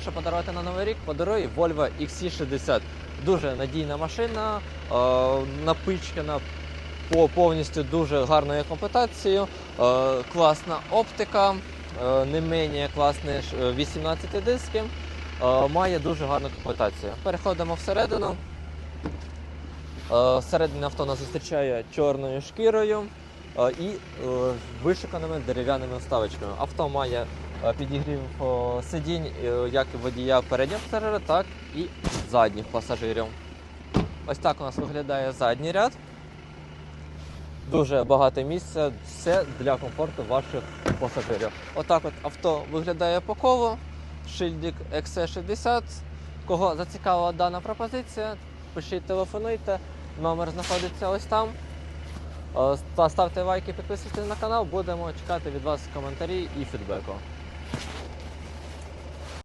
Що подарувати на новий рік, подаруй Volvo XC60. Дуже надійна машина, е, напичкана по повністю дуже гарною комплектацією, е, класна оптика, е, не менше класні ж, е, 18 диски, е, має дуже гарну комплектацію. Переходимо всередину. Всередині авто нас зустрічає чорною шкірою і вишиканими дерев'яними вставочками. Авто має підігрів е, сидінь е, як водія переднього пасажира, так і задніх пасажирів. Ось так у нас виглядає задній ряд. Дуже багато місця, все для комфорту ваших пасажирів. Отак от авто виглядає по колу. Шильдик XC60. Кого зацікавила дана пропозиція, пишіть, телефонуйте. Номер знаходиться ось там. Е, та Ставте лайки, підписуйтесь на канал, будемо чекати від вас коментарі і фідбеку.